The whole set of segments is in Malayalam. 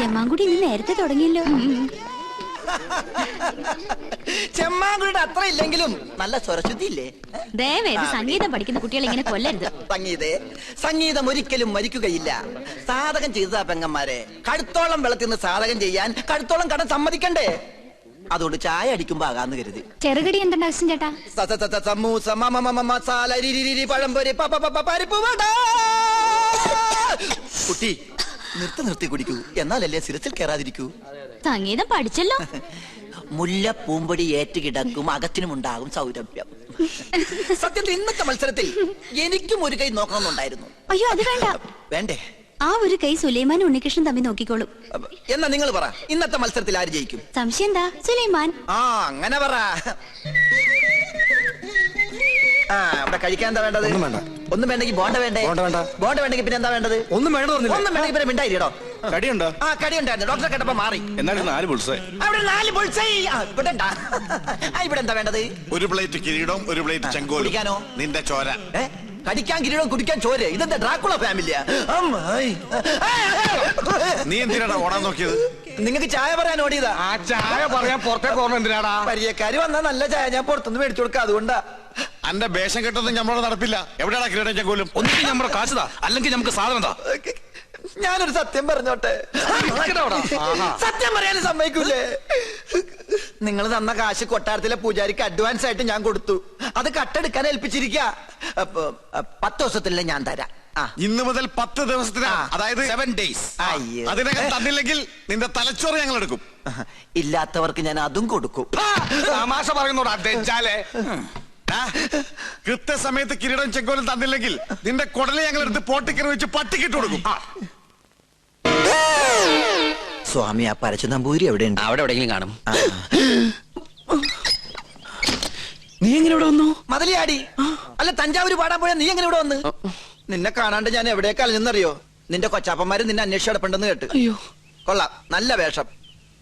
ചെമ്മാങ്കുടി ഇന്ന് നേരത്തെ തുടങ്ങിയല്ലോ. ചെമ്മാങ്കുടിയുടെ അത്ര ഇല്ലെങ്കിലും നല്ല സ്വരശുദ്ധി ഇല്ലേ ദയവേത് സംഗീതം പഠിക്കുന്ന കുട്ടികൾ ഇങ്ങനെ കൊല്ലരുത്. സംഗീതേ സംഗീതം ഒരിക്കലും മരിക്കുകയില്ല. സാധകം ചെയ്തതാ പെങ്ങന്മാരെ. കടുത്തോളം വെള്ളത്തിൽ നിന്ന് സാധകം ചെയ്യാൻ കടുത്തോളം കടം സമ്മതിക്കണ്ടേ? അതുകൊണ്ട് ചായ അടിക്കുമ്പോ ആകാന്ന് കരുതി. ചെറുകടി എന്തുണ്ട് ചേട്ടാ? സ സ സ സ സമൂസ മ മ മ മ മസാല രി രി രി രി പഴംപൊരി പ പ പ പ പരിപ്പ് വട! കുട്ടി നിർത്തി നിർത്തി കുടിക്കൂ. എന്നാലല്ലേ സിരസിൽ കയറാതിരിക്കൂ. സംഗീതം പഠിച്ചല്ലോ. മുല്ല പൂമ്പൊടി ഏറ്റുകിടക്കും അകത്തിനുമുണ്ടാകും സൗരഭ്യം. സത്യത്തിൽ ഇന്നത്തെ മത്സരത്തിൽ എനിക്കും ഒരു കൈ നോക്കണമെന്നുണ്ടായിരുന്നു. അയ്യോ അത് വേണ്ട. വേണ്ടേ? ആ ഒരു കൈ സുലൈമാൻ ഉണ്ണികൃഷ്ണൻ തമ്മിൽ നോക്കിക്കോളും. എന്നാ നിങ്ങൾ പറ ഇന്നത്തെ മത്സരത്തിൽ ആര് ജയിക്കും? സംശയം എന്താ? സുലൈമാൻ. ആ അങ്ങനെ പറ. ആ അവിടെ കഴിക്കാൻ എന്താ വേണ്ടത്? വേണ്ട. ഒന്നും വേണ്ടെങ്കിൽ ബോണ്ട വേണ്ടേ? ബോണ്ട വേണ്ട. ബോണ്ട വേണ്ടെങ്കിൽ പിന്നെ എന്താ വേണ്ടത്? ഒന്നും വേണ്ട പറഞ്ഞില്ലേ? ഒന്നും വേണ്ടെങ്കിൽ പിന്നെ മിണ്ടായിരിക്കോ കടിയുണ്ടോ? ആ കടി ഉണ്ടായിരുന്നു ഡോക്ടറെ കേട്ടപ്പോ മാറി. എന്നാലും നാല് ബുൾസേ. അവിടെ നാല് ബുൾസേ. ഇവിടെ ഉണ്ടാ ആ ഇവിടെ എന്താ വേണ്ടത്? ഒരു പ്ലേറ്റ് കിരീടം ഒരു പ്ലേറ്റ് ചെങ്കോലും. കുടിക്കാനോ? നിന്റെ ചോര. ഏ കടിക്കാൻ കിരീടം കുടിക്കാൻ ചോര. ഇതെന്താ ഡ്രാക്കുള ഫാമിലിയാ? അമ്മായി. നീ എന്തിനാടാ ഓടാൻ നോക്കിയത്? നിങ്ങക്ക് ചായ പറയാൻ ഓടിയതാ? ആ ചായ പറയാൻ പുറത്തേക്ക് ഓർമ്മ എന്തിനാടാ? പരിചയക്കാര് വന്നാ നല്ല ചായ ഞാൻ പുറത്തുനിന്ന് മേടിച്ചു കൊടുക്കാം. അതുകൊണ്ടാ. അന്റെ വേഷം കെട്ടൊന്നും നമ്മളോട് നടപ്പില്ല. എവിടെയാണ് കിരീടം ചെങ്കോലും? ഒന്നിനും നമ്മുടെ കാശുതാ. അല്ലെങ്കിൽ നമുക്ക് സാധനം താ. ഞാനൊരു സത്യം പറഞ്ഞോട്ടെ? സത്യം പറയാനും സമ്മതിക്കൂലേ? നിങ്ങൾ തന്ന കാശ് കൊട്ടാരത്തിലെ പൂജാരിക്ക് അഡ്വാൻസ് ആയിട്ട് ഞാൻ കൊടുത്തു. അത് കട്ടെടുക്കാൻ ഏൽപ്പിച്ചിരിക്ക. പത്ത് ദിവസത്തിലെ ഞാൻ തരാം. ഇന്ന് മുതൽ പത്ത് ദിവസത്തിന്. ആ. അതായത് സെവൻ ഡേയ്സ് അതിനകം തന്നില്ലെങ്കിൽ നിന്റെ തലച്ചോറ് ഞങ്ങൾ എടുക്കും ഇല്ലാത്തവർക്ക് ഞാൻ അതും കൊടുക്കും. തമാശ പറയുന്നോടാ കൃത്യസമയത്ത് കിരീടം ചെങ്കോലും തന്നില്ലെങ്കിൽ നിന്റെ കുടലെ ഞങ്ങൾ എടുത്ത് പോട്ടിക്കറി വെച്ച് പട്ടിക്കിട്ട് കൊടുക്കും. സ്വാമി ആ പരച്ചു നമ്പൂരി എവിടെയുണ്ട്? അവിടെ എവിടെയെങ്കിലും കാണും. നീ എങ്ങനെ ഇവിടെ വന്നു? മതലിയാടി. അല്ല തഞ്ചാവൂര് പാടാൻ പോയാ നീ എങ്ങനെ ഇവിടെ വന്ന്? നിന്നെ കാണാണ്ട് ഞാൻ എവിടെയൊക്കെ അലഞ്ഞെന്നറിയോ? നിന്റെ കൊച്ചാപ്പന്മാര് നിന്നെ അന്വേഷിച്ചു കിടപ്പുണ്ടെന്ന് കേട്ട്. അയ്യോ. കൊള്ളാം നല്ല വേഷം.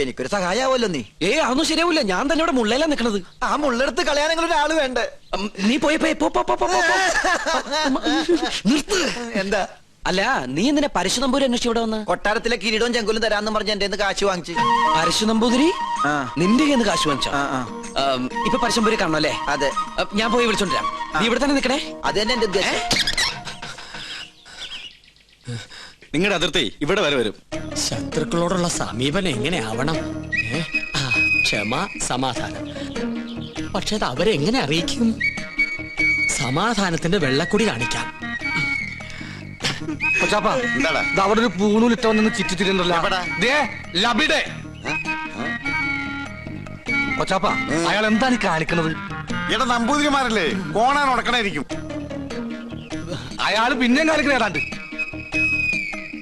എനിക്കൊരു സഹായാവല്ലോ നീ. ഏ അതൊന്നും ശരിയാവില്ല. ഞാൻ തന്നെ ഇവിടെ മുള്ളയിലാ നിക്കണത്. ആ മുള്ളെടുത്ത് കളയാനെങ്കിലും ഒരാൾ വേണ്ടേ? ഉം, നീ പോയി പോയി. പോ, പോ, പോ, പോ, പോ, പോ. നിർത്ത്. എന്താ? അല്ല നീ എന്തിനാ പരശു നമ്പൂരി അന്വേഷിച്ച് ഇവിടെ വന്ന്? കൊട്ടാരത്തിലെ കിരീടവും ചെങ്കുലും തരാന്ന് പറഞ്ഞ് എന്റെ കാശ് വാങ്ങിച്ചു. പരശു നമ്പൂതിരി ആ. നിന്റെ കയ്യിൽ നിന്ന് കാശ് വാങ്ങിച്ചോ? ആ, ആ. ഉം, ഇപ്പൊ പരശുമ്പൂരി കാണുമല്ലേ അതെ. ഉം, ഞാൻ പോയി വിളിച്ചോണ്ടിരാം നീ ഇവിടെ തന്നെ നിക്കണേ? അത് തന്നെ എന്റെ ഉദ്ദേശം. നിങ്ങളുടെ അതിർത്തി ഇവിടെ വരെ വരും. ശത്രുക്കളോടുള്ള സമീപനം എങ്ങനെയാവണം? ക്ഷമ സമാധാനം. പക്ഷെ അത് അവരെങ്ങനെ അറിയിക്കും? സമാധാനത്തിന്റെ വെള്ളക്കുടി കാണിക്കാം. അവിടെ ഒരു പൂണൂലിട്ട വന്ന് ചുറ്റി തിരിയുന്നല്ലോ എവിടാ? ദേ ലബിടെ. കൊച്ചാപ്പ അയാൾ എന്താണ് കാണിക്കുന്നത് ഇവിടെ നമ്പൂതിരിമാരല്ലേ? കോണാൻ ഉടക്കണായിരിക്കും. അയാൾ പിന്നെയും കാണിക്കണ ഏതാണ്ട്.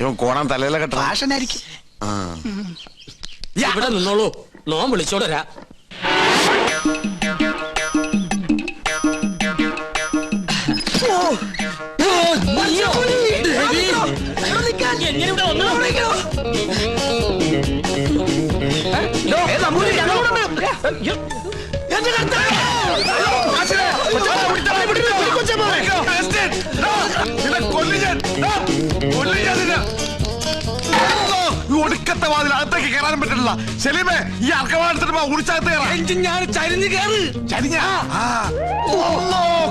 ഇവൻ കോണാൻ തലയിലൊക്കെ കെട്ട ഫാഷനായിരിക്കും ഇവിടെ നിന്നോളൂ. നോൻ വിളിച്ചോടരാ എങ്ങനെ ഇവിടെ ഒടുക്കത്തെ വാതിൽ അകത്തേക്ക് കയറാനും പറ്റില്ല. ശലീമേ ഈ അർക്കവാടത്തിട്ട് ഉടിച്ചകത്ത് കയറാം. ഞാൻ ചരിഞ്ഞ് കയറ്. ചരിഞ്ഞ?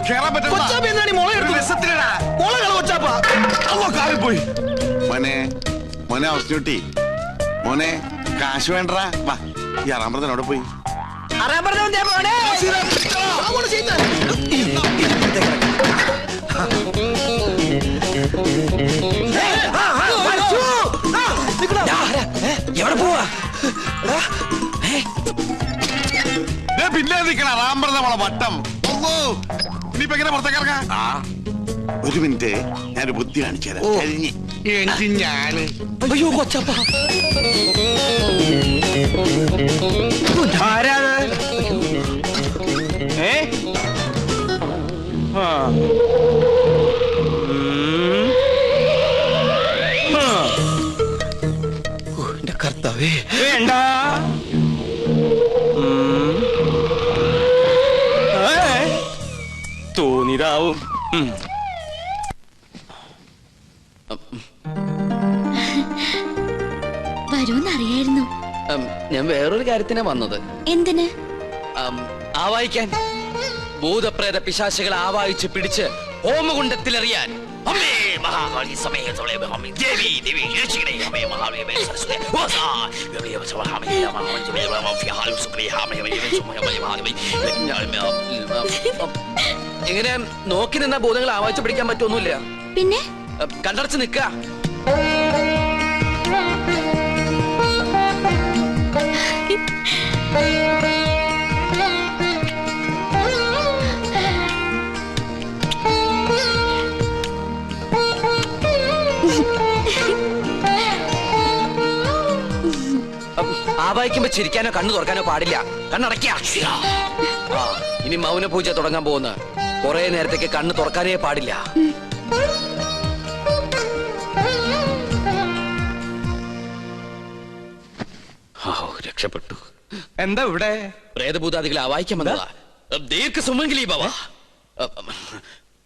കേറാൻ പറ്റില്ല. പോയി മോനെ മോനെ അവസ്ഥൂട്ടി മോനെ കാശ് വേണ്ടടാ. വാ. ഈ ആറാം പറഞ്ഞ അവിടെ പോയി. ആറാം പറഞ്ഞ മോനെ? പിന്നെ വട്ടം. ഓ ഇനിയിപ്പോ എങ്ങനെ പുറത്തേക്ക് ആ ഒരു മിനിറ്റ്. ഞാനൊരു ബുദ്ധി കാണിച്ചു തരാം. കഴിഞ്ഞ്. എനിക്ക് ഞാൻ. അയ്യോ കൊച്ചാപ്പ. ഏ? ആ. ഉം. ആ. എന്റെ കർത്താവേ. വേണ്ട. തോന്നിയതാവും ഉം. വരൂന്നറിയായിരുന്നു ഞാൻ വേറൊരു കാര്യത്തിനാ വന്നത് എന്തിന് ആവായിക്കാൻ ആവാഹിക്കാൻ ഭൂതപ്രേത പിശാശുകളെ ആവായിച്ച് പിടിച്ച് ഹോമകുണ്ടത്തിലെറിയാൻ അമ്മേ മഹാകാളി സമയ സമയ മഹാമി ദേവി ദേവി രക്ഷിക്കണേ അമ്മേ മഹാബലി മേ സരസ്വതി ഓസാ ദേവി സമഹാമി മഹാമി ദേവി മഹാമി ഹാലു സുക്രി ഹാമി ദേവി സുമയ മയ മഹാമി ഇങ്ങനെ നോക്കി നിന്ന ബോധങ്ങൾ ആവാച്ച് പിടിക്കാൻ പറ്റൊന്നുമില്ല പിന്നെ? കണ്ടടച്ച് നിക്ക ആവായിക്കുമ്പോ ചിരിക്കാനോ കണ്ണു തുറക്കാനോ പാടില്ല. കണ്ണടയ്ക്ക. ഇനി മൗന പൂജ തുടങ്ങാൻ പോകുന്ന. കുറെ നേരത്തേക്ക് കണ്ണ് തുറക്കാനേ പാടില്ല. രക്ഷപ്പെട്ടു. എന്താ ഇവിടെ? പ്രേതഭൂതാദികളെ ആവാഹിക്കാൻ വന്നതാ. ദീർഘ സുമംഗലി ഭവ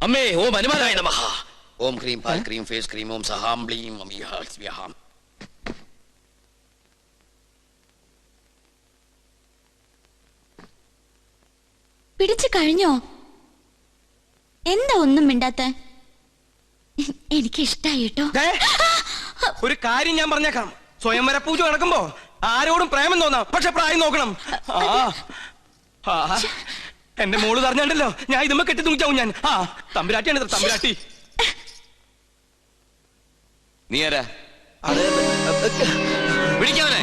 അമ്മേ ഓം ഹനുമാനായ നമ. ഓം ക്രീം പാൽ ക്രീം ഫേസ് ക്രീം ഓം സഹാം ബ്ലീം അമിഹാം പിടിച്ചു കഴിഞ്ഞോ? എന്താ ഒന്നും മിണ്ടാത്ത? എനിക്ക് ഇഷ്ടായി കേട്ടോ ഒരു കാര്യം ഞാൻ പറഞ്ഞേക്കാം. സ്വയംവര പൂജ നടക്കുമ്പോ ആരോടും പ്രേമം തോന്നാം. പക്ഷെ പ്രായം നോക്കണം. ആ ആ, എന്റെ മോൾ പറഞ്ഞാണ്ടല്ലോ. ഞാൻ ഇതുമ്പോ കെട്ടി തൂങ്ങിച്ചാവും ഞാൻ. ആ തമ്പുരാട്ടിയാണ് തമ്പുരാട്ടി. നീ ആരാ? വിളിക്കാവനെ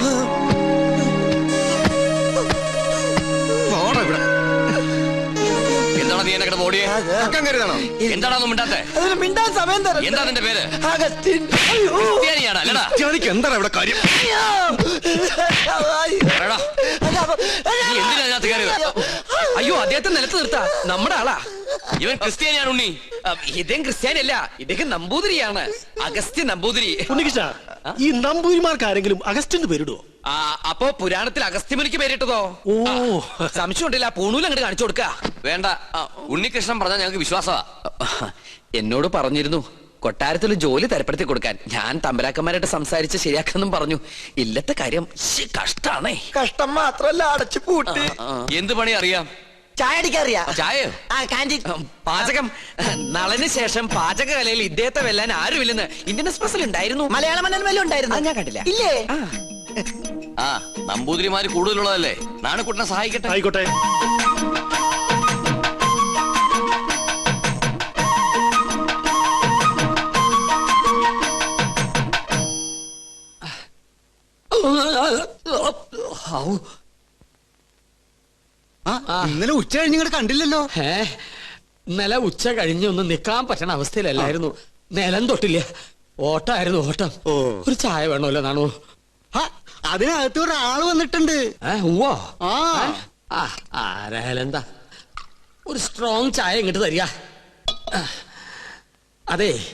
കിടന്ന് ഓടിയേ. അക്കം കരുതണോ? എന്താണോ മിണ്ടാത്തെ? അതിന് മിണ്ടാൻ സമയം തരാം എന്താ നിന്റെ പേര്? അഗസ്റ്റിൻ അയ്യോ. ക്രിസ്ത്യാനിയാണ് അല്ലടാ. ജാതിക്ക് എന്താണ് ഇവിടെ കാര്യം? എന്തിനാ അതിനകത്ത് കയറിയത്? അയ്യോ അദ്ദേഹത്തെ നിലത്ത് നിർത്താ. നമ്മുടെ ആളാ. ഇവൻ ക്രിസ്ത്യാനിയാണ് ഉണ്ണി. ഇദ്ദേഹം ഇദ്ദേഹം ക്രിസ്ത്യാനിയല്ല. ഇദ്ദേഹം നമ്പൂതിരിയാണ്. അഗസ്ത്യ നമ്പൂതിരി. ഉണ്ണികൃഷ്ണ ഈ നമ്പൂരിമാർക്ക് ആരെങ്കിലും അഗസ്റ്റിന് പേരിടുവോ? ആ അപ്പോ പുരാണത്തിൽ അഗസ്ത്യമുനിക്ക് പേരിട്ടതോ? ഓ. ആ, സംശയമുണ്ടില്ല പൂണൂൽ അങ്ങോട്ട് കാണിച്ചു കൊടുക്ക. വേണ്ട. ഉണ്ണികൃഷ്ണൻ പറഞ്ഞാൽ ഞങ്ങൾക്ക് വിശ്വാസമാ എന്നോട് പറഞ്ഞിരുന്നു കൊട്ടാരത്തിൽ ജോലി തരപ്പെടുത്തി കൊടുക്കാൻ. ഞാൻ തമ്പരാക്കന്മാരായിട്ട് സംസാരിച്ച് ശരിയാക്കാന്നും പറഞ്ഞു. ഇല്ലത്തെ കാര്യം കഷ്ടാണേ. കഷ്ടം മാത്രല്ല അടച്ചു പൂട്ടി. എന്ത് പണി അറിയാം? ചായ അടിക്കറിയാ ആ പാചകം. നളന് ശേഷം പാചകകലയിൽ ഇദ്ദേഹത്തെ വെല്ലാൻ ആരുമില്ലെന്ന് ഇന്ത്യൻ എക്സ്പ്രസിൽ ഉണ്ടായിരുന്നു. മലയാള മനോരമയിലും ഉണ്ടായിരുന്നു? ഞാൻ കണ്ടില്ല. ഇല്ലേ? ആ നമ്പൂതിരിമാര് കൂടുതലുള്ളതല്ലേ? നാണക്കുട്ടനെ സഹായിക്കട്ടെ. ആയിക്കോട്ടെ. ഇന്നലെ ഉച്ച കഴിഞ്ഞ് ഇങ്ങോട്ട് കണ്ടില്ലല്ലോ. ഏ ഇന്നലെ ഉച്ച കഴിഞ്ഞ് ഒന്ന് നിക്കാൻ പറ്റണ അവസ്ഥയിലല്ലായിരുന്നു. നിലം തൊട്ടില്ല. ഓട്ടായിരുന്നു ഓട്ടം. ഒരു ചായ വേണമല്ലോ നാണു. അതിനകത്ത് ഒരാൾ വന്നിട്ടുണ്ട്. ആരാഹലെന്താ? ആരായാലും എന്താ? ഒരു സ്ട്രോങ് ചായ ഇങ്ങോട്ട് തരിക. അതെ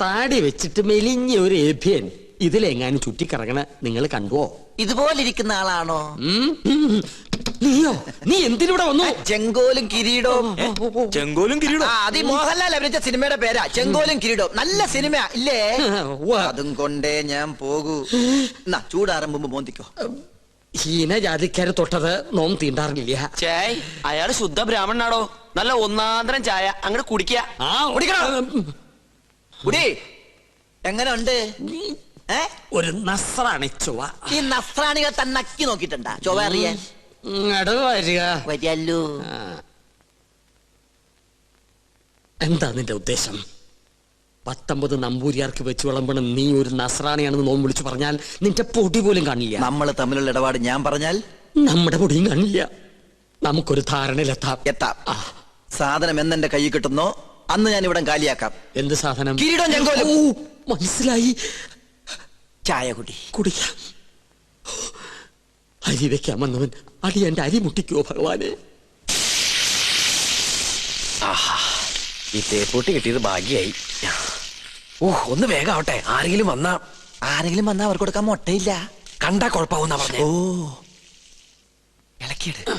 താടി വെച്ചിട്ട് മെലിഞ്ഞ ഒരു ഏഭ്യൻ ഇതിലെങ്ങാനും ചുറ്റിക്കറങ്ങണ നിങ്ങൾ കണ്ടുവോ? ഇതുപോലിരിക്കുന്ന ആളാണോ? ഉം? ഉം. നീയോ? നീ എന്തിനിവിടെ വന്നു? ചെങ്കോലും കിരീടവും. ചെങ്കോലും കിരീടം ആ അത് ഈ മോഹൻലാൽ അഭിനയിച്ച സിനിമയുടെ പേരാ. ചെങ്കോലും കിരീടവും. നല്ല സിനിമ ഇല്ലേ? ഉവ്വ. അതും കൊണ്ടേ ഞാൻ പോകൂ. എന്നാ ചൂടാറുമ്പോ മോന്തിക്കോ. ഹീനജാതിക്കാര് തൊട്ടത് നോം തീണ്ടാറില്ല. ചേയ് അയാൾ ശുദ്ധ ബ്രാഹ്മണനാടോ? നല്ല ഒന്നാന്തരം ചായ. അങ്ങോട്ട് കുടിക്കുക ആ കുടിക്കണം. കുടി. എങ്ങനെ ഉണ്ട് ഏ? ഒരു നസ്രാണി ചുവ ഈ നസ്രാണികൾ തന്നെ നോക്കിട്ടുണ്ടാ നോക്കിയിട്ടുണ്ടാ? ചൊവ്വ അറിയാൻ. ഇങ്ങട് വരിക. വരിയല്ലോ ആ. എന്താ നിന്റെ ഉദ്ദേശം? പത്തൊമ്പത് നമ്പൂരിയാർക്ക് വെച്ച് വിളമ്പണം. നീ ഒരു നസ്രാണിയാണെന്ന് നോമ്പ് വിളിച്ചു പറഞ്ഞാൽ നിന്റെ പൊടി പോലും കാണില്ല. നമ്മൾ തമ്മിലുള്ള ഇടപാട് ഞാൻ പറഞ്ഞാൽ? നമ്മുടെ പൊടിയും കാണില്ല. നമുക്കൊരു ധാരണയിലെത്താം എത്താം. സാധനം എന്നെന്റെ കയ്യിൽ കിട്ടുന്നോ? അന്ന് ഞാൻ ഇവിടെ കാലിയാക്കാം. എന്ത് സാധനം? കിരീടം ചെങ്കോലും. ഓ, മനസ്സിലായി. ചായ കുടി. കുടിക്കാം. അരി വെക്കാൻ വന്നവൻ അടി എന്റെ അരി മുട്ടിക്കോ ഭഗവാനെ? ആഹാ ഈ തേപ്പൂട്ടി കിട്ടിയത് ഭാഗ്യായി. ഓ ഒന്ന് വേഗം ആവട്ടെ ആരെങ്കിലും വന്നാ ആരെങ്കിലും വന്നാ അവർക്ക് കൊടുക്കാൻ മുട്ടയില്ല. കണ്ടാ കുഴപ്പമാവുന്ന പറഞ്ഞേ. ഓ. ഇളക്കിയിട്.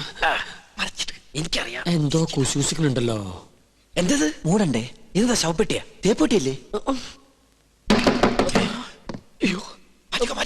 മറിച്ചിട്ട്. എനിക്കറിയാം. എന്തോ കുശൂസിക്കുന്നുണ്ടല്ലോ. എന്തത്? മൂടണ്ടേ? ഇതെന്താ ശവപ്പെട്ടിയാ? തേപ്പൂട്ടിയല്ലേ? അയ്യോ അധികം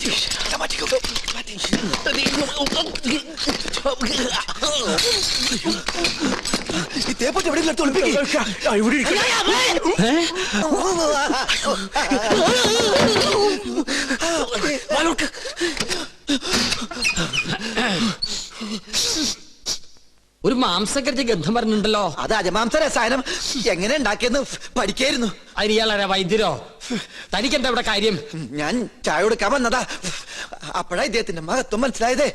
ഒരു മാംസകരിച്ച ഗന്ധം പറഞ്ഞിട്ടുണ്ടല്ലോ. അത് അജമാംസ രസായനം എങ്ങനെ ഉണ്ടാക്കിയെന്ന് പഠിക്കായിരുന്നു. അരിയാളാരാ വൈദ്യരോ? തനിക്കെന്താ ഇവിടെ കാര്യം? ഞാൻ ചായ കൊടുക്കാൻ വന്നതാ. അപ്പോഴാ ഇദ്ദേഹത്തിന്റെ മഹത്വം മനസ്സിലായതേ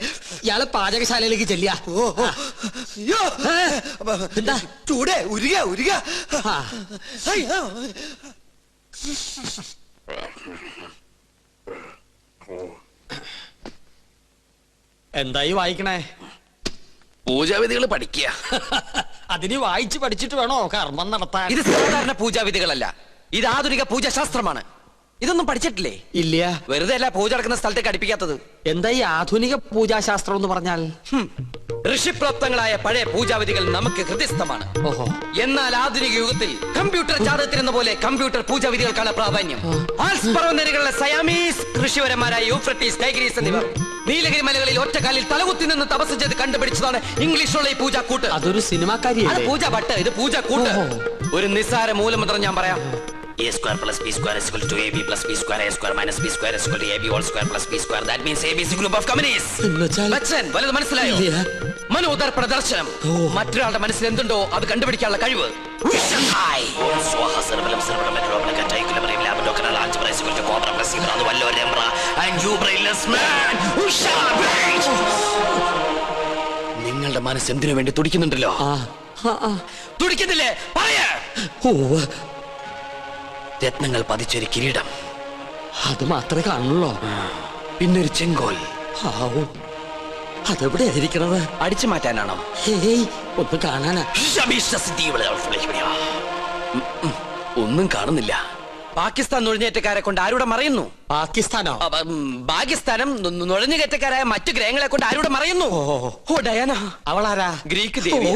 ഇയാളെ പാചകശാലയിലേക്ക് ചെല്ലിയ ഓ ഓ. അയ്യോ ഏ? എന്താ? ചൂടേ ഉരുക ഉരുക ആ. അയ്യോ. എന്തായി വായിക്കണേ പൂജാവിധികൾ പഠിക്കുക അതിന് വായിച്ച് പഠിച്ചിട്ട് വേണോ കർമ്മം നടത്താൻ ഇത് സാധാരണ പൂജാവിധികളല്ല ഇത് ആധുനിക പൂജാശാസ്ത്രമാണ് ഇതൊന്നും പഠിച്ചിട്ടില്ലേ? ഇല്ല. വെറുതെ അല്ല പൂജ നടക്കുന്ന സ്ഥലത്തേക്ക് അടുപ്പിക്കാത്തത്. എന്താ ഈ ആധുനിക പൂജാശാസ്ത്രം എന്ന് പറഞ്ഞാൽ. ഋഷിപ്രാപ്തങ്ങളായ പഴയ പൂജാവിധികൾ നമുക്ക് ഹൃദയസ്ഥമാണ്. ഓഹോ. എന്നാൽ ആധുനിക യുഗത്തിൽ കമ്പ്യൂട്ടർ ജാതകത്തിനെന്ന പോലെ കമ്പ്യൂട്ടർ പൂജാവിധികൾക്കാണ് പ്രാധാന്യം. ആൽസ് സയാമീസ് ഋഷിവരന്മാരായ യൂഫ്രട്ടീസ് ടൈഗ്രീസ് എന്നിവർ നീലഗിരി മലകളിൽ ഒറ്റക്കാലിൽ തലകുത്തി നിന്ന് തപസ് ചെയ്ത് കണ്ടുപിടിച്ചതാണ് ഇംഗ്ലീഷുള്ള ഈ പൂജാക്കൂട്ട്. അതൊരു സിനിമാക്കാരി പൂജ ഭട്ട് ഇത് പൂജ കൂട്ട് ഒരു നിസ്സാര മൂലമന്ത്രം ഞാൻ പറയാം. Square plus B square is equal to A B plus B square A square minus B square is equal to A B whole square plus B square that means A B C group of companies എന്നുവെച്ചാൽ ബച്ചൻ വലുത് മനസ്സിലായോ? ഇല്ല. മനോദർപ്പണ ദർശനം ഓ. മറ്റൊരാളുടെ മനസ്സിൽ എന്തുണ്ടോ അത് കണ്ടുപിടിക്കാനുള്ള കഴിവ്. നിങ്ങളുടെ മനസ്സ് എന്തിനു വേണ്ടി തുടിക്കുന്നുണ്ടല്ലോ. തുടിക്കുന്നില്ലേ? പറയേ. രത്നങ്ങൾ പതിച്ചൊരു കിരീടം അത് മാത്രമേ കാണുള്ളൂ പിന്നൊരു ചെങ്കോൽ ആവൂ അതെവിടെ ആയിരിക്കണത് അടിച്ചു മാറ്റാനാണോ ഹേയ് ഒന്ന് കാണാനാ. ഒന്നും കാണുന്നില്ല പാകിസ്ഥാൻ നുഴഞ്ഞേറ്റക്കാരെ കൊണ്ട് ആരുടെ മറയുന്നു പാകിസ്ഥാനോ? പാകിസ്ഥാനം നുഴഞ്ഞുകയറ്റക്കാരായ മറ്റു ഗ്രഹങ്ങളെ കൊണ്ട് ആരോട് മറയുന്നു? ഓ. ഡയാന. അവളാരാ? ഗ്രീക്ക് ദേവി.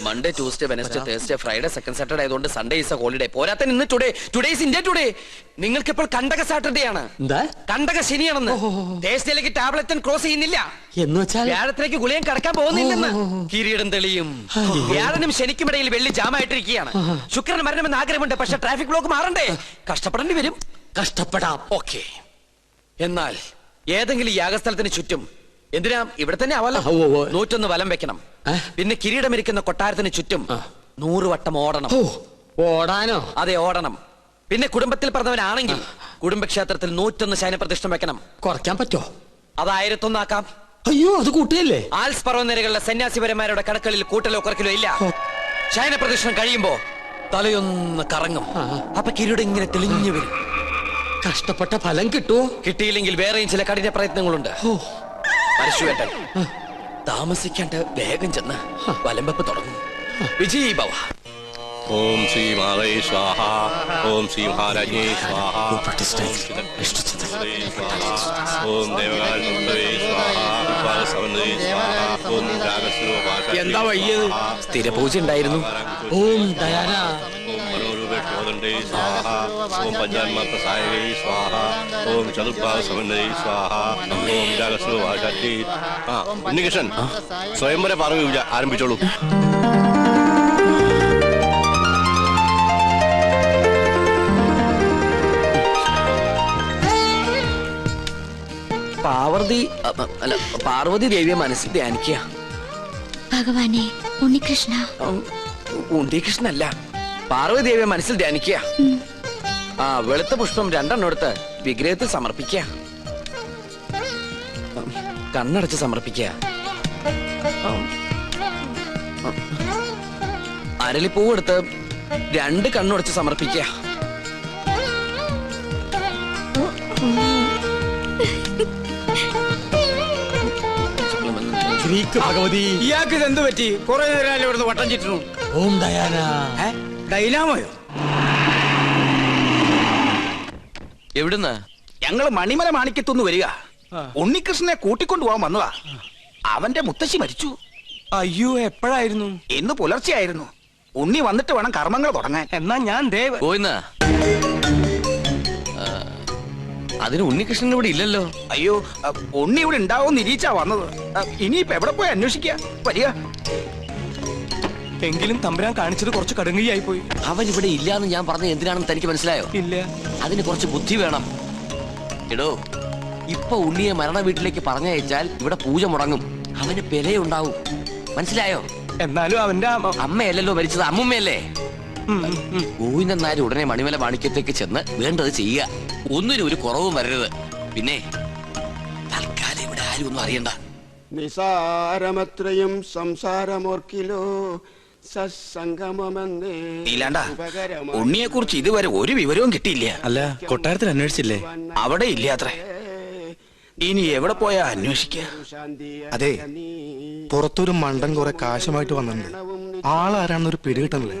Monday Tuesday Wednesday Thursday Friday second Saturday ആയതുകൊണ്ട് സൺഡേ ഇസ് എ ഹോളിഡേ പോരാത്ത ഇന്ന് today today is India Today നിങ്ങൾക്ക് ഇപ്പോൾ കണ്ടക സാറ്റർഡേ ആണ്. കണ്ടക ശനിയാണെന്ന്. തേഴ്സ്ഡേയിലേക്ക് ടാബ്ലറ്റ് ക്രോസ് ചെയ്യുന്നില്ല. എന്ന് വെച്ചാൽ? വ്യാഴത്തിലേക്ക് ഗുളിയൻ കടക്കാൻ പോകുന്നില്ലെന്ന്. കിരീടം തെളിയും. വ്യാഴനും ശനിക്കുമിടയിൽ വെള്ളി ജാമായിട്ടിരിക്കുകയാണ്. ശുക്രൻ മരണമെന്ന് ആഗ്രഹമുണ്ട് പക്ഷെ ട്രാഫിക് ബ്ലോക്ക് മാറണ്ടേ? കഷ്ടപ്പെടേണ്ടി വരും. കഷ്ടപ്പെടാം. ഓക്കെ. എന്നാൽ ഏതെങ്കിലും യാഗസ്ഥലത്തിന് ചുറ്റും എന്തിനാ ഇവിടെ തന്നെ ആവാലോ. നൂറ്റൊന്ന് വലം വെക്കണം. പിന്നെ കിരീടമിരിക്കുന്ന കൊട്ടാരത്തിന് ചുറ്റും. നൂറ് വട്ടം ഓടണം. ഓടാനോ? അതെ ഓടണം. പിന്നെ കുടുംബത്തിൽ പറഞ്ഞവനാണെങ്കിൽ കുടുംബക്ഷേത്രത്തിൽ നൂറ്റൊന്ന് ശയനപ്രതിഷ്ഠം വെക്കണം. കുറയ്ക്കാൻ പറ്റോ? അത് ആയിരത്തൊന്നാക്കാം. അയ്യോ അത് കൂട്ടിയല്ലേ? ആൽസ് പർവനിരകളിലെ സന്യാസിപരന്മാരുടെ കണക്കളിൽ കൂട്ടലോ കുറക്കലോ ഇല്ല. ശയനപ്രതിഷ്ഠം ശയന കഴിയുമ്പോ തലയൊന്ന് കറങ്ങും. അപ്പൊ കിരീടം ഇങ്ങനെ തെളിഞ്ഞു വരും. കഷ്ടപ്പെട്ട ഫലം കിട്ടുമോ കിട്ടിയില്ലെങ്കിൽ വേറെയും ചില കഠിന പ്രയത്നങ്ങളുണ്ട്. പരശുവേട്ടൻ താമസിക്കാണ്ട് വേഗം ചെന്ന് വലമ്പപ്പ് തുടങ്ങും. വിജയ് ഭവ. ഓം ശ്രീ മാതേ സ്വാഹ. ഓം ശ്രീ മഹാരാജേ സ്വാഹ. ഓം എന്താ വയ്യത്? സ്ഥിരപൂജ ഉണ്ടായിരുന്നു. ഓം ദയാന ഓം പഞ്ചാത്മാത്ര സായകേ സ്വാഹ. ഓം ചതുർഭാഗ സമന്വയേ സ്വാഹ. ഓം രാഗസ്വരൂപാശി ആ ഉണ്ണികൃഷ്ണൻ സ്വയംവര പാർവ പൂജ ആരംഭിച്ചോളൂ. പാർവതി അല്ല പാർവതി ദേവിയെ മനസ്സിൽ ധ്യാനിക്കുക. ഭഗവാനെ ഉണ്ണികൃഷ്ണ. ഉം, ഉണ്ണികൃഷ്ണനല്ല പാർവതി ദേവിയെ മനസ്സിൽ ധ്യാനിക്കുക. ആ വെളുത്ത പുഷ്പം രണ്ടെണ്ണം എടുത്ത് വിഗ്രഹത്തിൽ സമർപ്പിക്കുക. കണ്ണടച്ച് സമർപ്പിക്കുക. അരളിപ്പൂവെടുത്ത് രണ്ട് കണ്ണുടച്ച് സമർപ്പിക്കുക. ഭഗവതി. ഇയാൾക്ക് എന്ത് പറ്റി? കുറെ നേരം ഇവിടുന്ന് വട്ടം ചുറ്റുന്നു ഓം ഡയാന. ഡൈനാമോയോ എവിടുന്ന്? ഞങ്ങൾ മണിമല മാണിക്കത്തുനിന്ന് വരിക. ഉണ്ണികൃഷ്ണനെ കൂട്ടിക്കൊണ്ടു പോകാൻ വന്നതാ. അവന്റെ മുത്തശ്ശി മരിച്ചു. അയ്യോ എപ്പോഴായിരുന്നു? ഇന്ന് പുലർച്ചെയായിരുന്നു. ഉണ്ണി വന്നിട്ട് വേണം കർമ്മങ്ങൾ തുടങ്ങാൻ. എന്നാ ഞാൻ ദേവ് പോയിന്ന് അതിന് ഉണ്ണികൃഷ്ണൻ ഇവിടെ ഇല്ലല്ലോ. അയ്യോ ഉണ്ണി ഇവിടെ ഉണ്ടാവും നിരീച്ചാ വന്നത്. ഇനിയിപ്പോ എവിടെ പോയി അന്വേഷിക്കുക വരിക. എങ്കിലും തമ്പുരാൻ കാണിച്ചത് കുറച്ച് കടുങ്കയായി പോയി. അവൻ ഇവിടെ ഇല്ലാന്ന് ഞാൻ പറഞ്ഞത് എന്തിനാണെന്ന് തനിക്ക് മനസ്സിലായോ? ഇല്ല. അതിന് കുറച്ച് ബുദ്ധി വേണം. എടോ ഇപ്പൊ ഉണ്ണിയെ മരണ വീട്ടിലേക്ക് പറഞ്ഞയച്ചാൽ ഇവിടെ പൂജ മുടങ്ങും. അവന് പെലയുണ്ടാവും. മനസ്സിലായോ? എന്നാലും അവന്റെ അമ്മ അമ്മയല്ലല്ലോ മരിച്ചത് അമ്മുമ്മയല്ലേ. ഗോവിന്ദൻ നായർ ഉടനെ മണിമല മാണിക്യത്തേക്ക് ചെന്ന് വേണ്ടത് ചെയ്യുക. ഒന്നിനും ഒരു കുറവും വരരുത്. പിന്നെ തൽക്കാലം ഇവിടെ ആരും ഒന്നും അറിയണ്ട. നിസാരമത്രയും സംസാരമോർക്കിലോ നീലാണ്ട ഉണ്ണിയെ കുറിച്ച് ഇതുവരെ ഒരു വിവരവും കിട്ടിയില്ല. അല്ല കൊട്ടാരത്തിൽ അന്വേഷിച്ചില്ലേ? അവിടെ ഇല്ലാത്രേ ഇനി എവിടെ പോയാ അന്വേഷിക്ക? അതെ പുറത്തൊരു മണ്ടൻ കുറെ കാശുമായിട്ട് വന്നിട്ടുണ്ട്. ആളാരാണെന്നൊരു പിടികിട്ടണല്ലേ?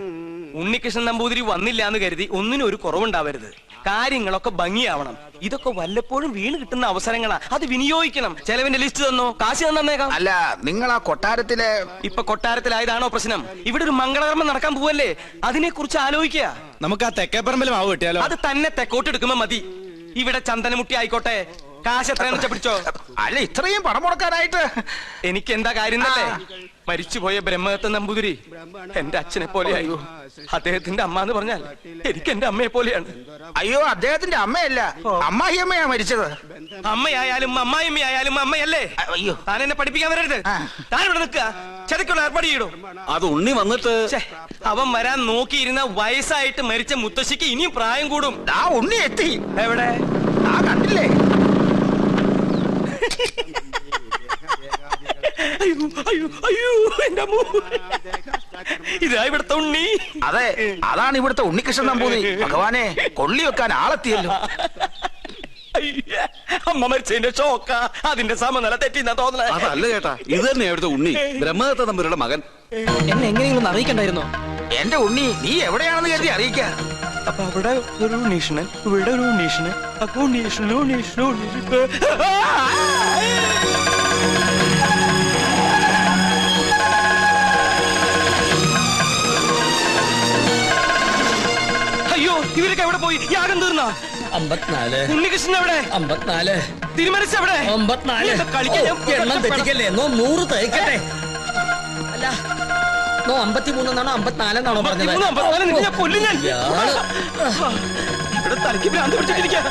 ഉണ്ണികൃഷ്ണൻ നമ്പൂതിരി വന്നില്ല എന്ന് കരുതി ഒന്നിനും ഒരു കുറവുണ്ടാവരുത്. കാര്യങ്ങളൊക്കെ ഭംഗിയാവണം. ഇതൊക്കെ വല്ലപ്പോഴും വീണ് കിട്ടുന്ന അവസരങ്ങളാ. അത് വിനിയോഗിക്കണം. ചെലവിന്റെ ലിസ്റ്റ് തന്നോ? കാശ് തന്നേക്കാം അല്ല നിങ്ങൾ ആ കൊട്ടാരത്തിലെ ഇപ്പൊ കൊട്ടാരത്തിലായതാണോ പ്രശ്നം? ഇവിടെ ഒരു മംഗളകർമ്മം നടക്കാൻ പോവല്ലേ? അതിനെ കുറിച്ച് ആലോചിക്കുക നമുക്ക് ആ തെക്കേപ്പറമ്പിൽ മാവ് കിട്ടിയാലോ? അത് തന്നെ തെക്കോട്ട് എടുക്കുമ്പോ മതി. ഇവിടെ ചന്ദനമുട്ടി ആയിക്കോട്ടെ. കാശ് എത്രയാണെന്ന് വെച്ചാ പിടിച്ചോ? അല്ല ഇത്രയും പണം മുടക്കാനായിട്ട് എനിക്ക് എന്താ കാര്യം എന്നല്ലേ? മരിച്ചുപോയ ബ്രഹ്മദത്ത നമ്പൂതിരി. എന്റെ അച്ഛനെ പോലെ പോലെയായി? അദ്ദേഹത്തിന്റെ അമ്മ എന്ന് പറഞ്ഞാൽ എനിക്ക് എന്റെ അമ്മയെ പോലെയാണ്. അയ്യോ അദ്ദേഹത്തിന്റെ അമ്മയല്ല. അമ്മായിയമ്മയാ മരിച്ചത്. അമ്മയായാലും അമ്മായിമ്മയായാലും അമ്മയല്ലേ? അയ്യോ. താൻ എന്നെ പഠിപ്പിക്കാൻ വരരുത്. താൻ ഇവിടെ നിൽക്കുക ചെറുക്കുള്ള ഏർപ്പാട് ചെയ്യണോ അത് ഉണ്ണി വന്നിട്ട് അവൻ വരാൻ നോക്കിയിരുന്ന വയസ്സായിട്ട് മരിച്ച മുത്തശ്ശിക്ക് ഇനിയും പ്രായം കൂടും. ആ ഉണ്ണി എത്തി. എവിടെ? ആ കണ്ടില്ലേ? അയ്യോ അയ്യോ അയ്യോ എന്റെ അമ്മോ. ഇതാ ഇവിടുത്തെ ഉണ്ണി. അതെ അതാണ് ഇവിടുത്തെ ഉണ്ണികൃഷ്ണൻ നമ്പൂതിരി. ഭഗവാനെ കൊള്ളി വെക്കാൻ ആളെത്തിയല്ലോ. അയ്യ, അമ്മ മരിച്ചതിന്റെ ഷോക്ക അതിന്റെ സമനില തെറ്റിന്നാ തോന്നണേ. അതല്ല കേട്ടാ ഇത് തന്നെ ഇവിടുത്തെ ഉണ്ണി ബ്രഹ്മദത്ത നമ്പൂരിയുടെ മകൻ. എന്നെ എങ്ങനെയെങ്കിലും അറിയിക്കണ്ടായിരുന്നോ? എന്റെ ഉണ്ണി നീ എവിടെയാണെന്ന് കരുതി അറിയിക്ക. അപ്പൊ അവിടെ ഒരു ഉണ്ണീഷണൻ ഇവിടെ ഒരു ഉണ്ണീഷണൻ അപ്പൊ ഉണ്ണീഷണു ഉണ്ണീഷണു ഉണ്ണീഷണൻ പോയി യാഗം തീർന്ന? അമ്പത്തിനാല്. ഉണ്ണികൃഷ്ണൻ എവിടെ? അമ്പത്തിനാല്. തിരുമനസ് എവിടെ? അമ്പത്തിനാല്. എണ്ണം തെറ്റിക്കല്ലേ? എന്നോ നൂറ് തേക്കട്ടെ. അല്ല. നോ അമ്പത്തിമൂന്നെന്നാണോ അമ്പത്തിനാലെന്നാണോ പറഞ്ഞത്? ഇവിടെ തലക്ക് ഭ്രാന്ത് പിടിച്ചിട്ടിരിക്കുക